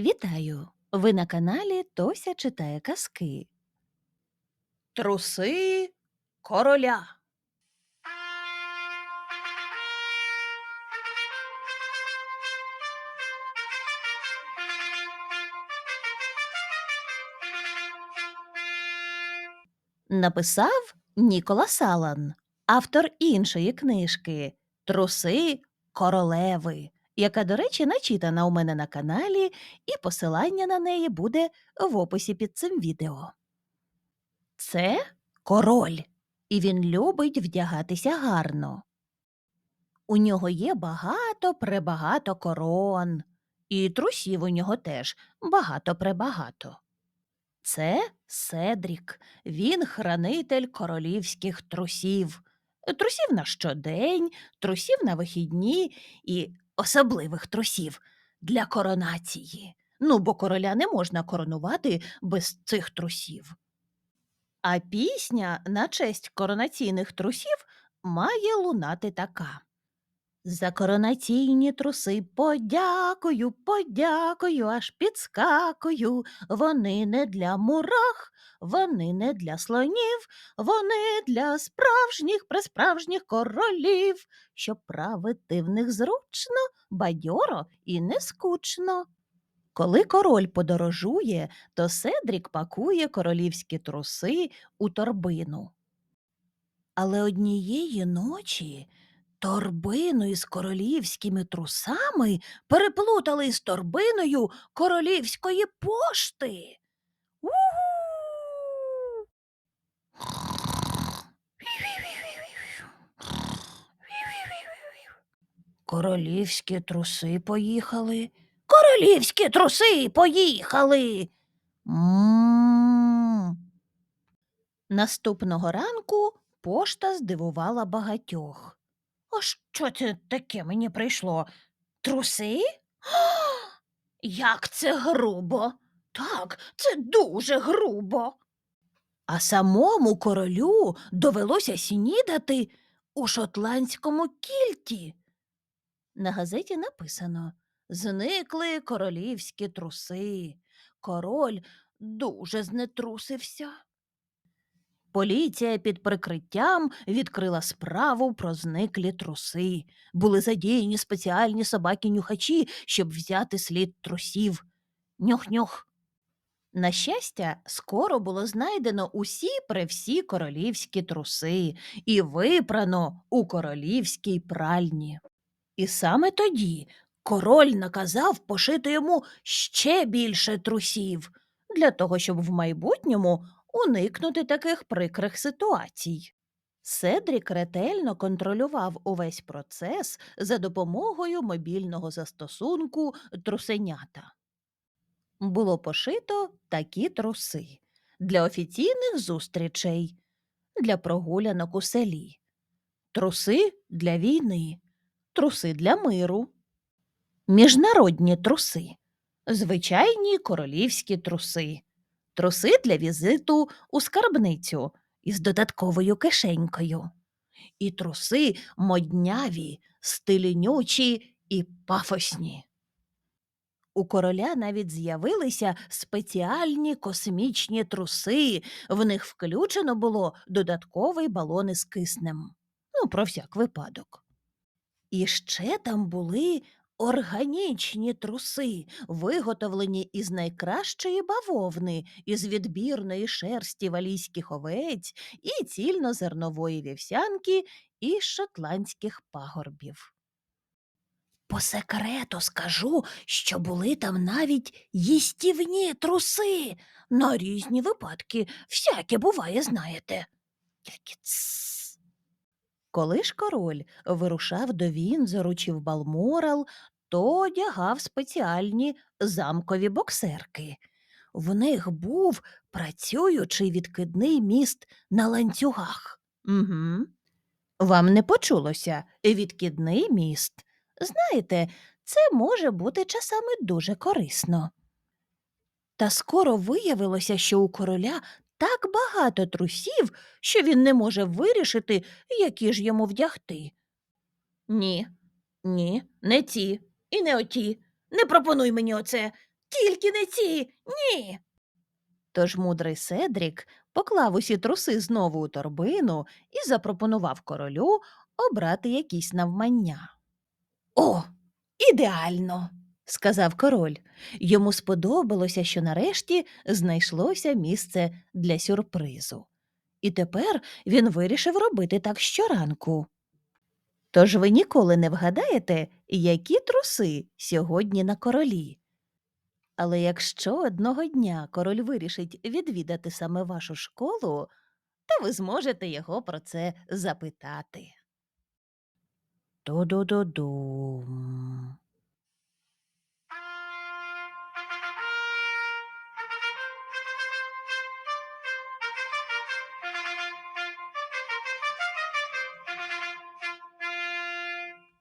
Вітаю! Ви на каналі Тося читає казки. Труси короля. Написав Ніколас Алан, автор іншої книжки Труси королеви, яка, до речі, начитана у мене на каналі, і посилання на неї буде в описі під цим відео. Це король, і він любить вдягатися гарно. У нього є багато пребагато корон, і трусів у нього теж багато пребагато. Це Седрік, він хранитель королівських трусів. Трусів на щодень, трусів на вихідні і особливих трусів для коронації. Ну, бо короля не можна коронувати без цих трусів. А пісня на честь коронаційних трусів має лунати така. За коронаційні труси подякую, подякую, аж підскакую. Вони не для мурах, вони не для слонів, вони для справжніх, пресправжніх королів, щоб правити в них зручно, бадьоро і не скучно. Коли король подорожує, то Седрік пакує королівські труси у торбину. Але однієї ночі торбину із королівськими трусами переплутали із торбиною королівської пошти. У-у! Королівські труси поїхали. Королівські труси поїхали. М. Наступного ранку пошта здивувала багатьох. А що це таке мені прийшло? Труси? Як це грубо. Так, це дуже грубо. А самому королю довелося снідати у шотландському кільті. На газеті написано Зникли королівські труси. Король дуже знетрусився. Поліція під прикриттям відкрила справу про зниклі труси. Були задіяні спеціальні собаки-нюхачі, щоб взяти слід трусів. Нюх-нюх. На щастя, скоро було знайдено усі превсі королівські труси і випрано у королівській пральні. І саме тоді король наказав пошити йому ще більше трусів, для того, щоб в майбутньому уникнути таких прикрих ситуацій. Седрік ретельно контролював увесь процес за допомогою мобільного застосунку трусенята. Було пошито такі труси для офіційних зустрічей, для прогулянок у селі, труси для війни, труси для миру, міжнародні труси, звичайні королівські труси, труси для візиту у скарбницю із додатковою кишенькою, і труси модняві, стилінючі і пафосні. У короля навіть з'явилися спеціальні космічні труси, в них включено було додатковий балон із киснем. Ну, про всяк випадок. І ще там були органічні труси, виготовлені із найкращої бавовни, із відбірної шерсті валійських овець і цільнозернової вівсянки із шотландських пагорбів. По секрету скажу, що були там навіть їстівні труси. На різні випадки всяке буває, знаєте. Тільки цс. Коли ж король вирушав до Вінзору чи в Балморал, то одягав спеціальні замкові боксерки. В них був працюючий відкидний міст на ланцюгах. Угу. Вам не почулося відкидний міст. Знаєте, це може бути часами дуже корисно. Та скоро виявилося, що у короля так багато трусів, що він не може вирішити, які ж йому вдягти. Ні, ні, не ті і не оті. Не пропонуй мені оце. Тільки не ці. Ні. Тож мудрий Седрік поклав усі труси знову у торбину і запропонував королю обрати якісь навмання. О, ідеально. Сказав король. Йому сподобалося, що нарешті знайшлося місце для сюрпризу. І тепер він вирішив робити так щоранку. Тож ви ніколи не вгадаєте, які труси сьогодні на королі. Але якщо одного дня король вирішить відвідати саме вашу школу, то ви зможете його про це запитати. Ту-ду-ду-дум.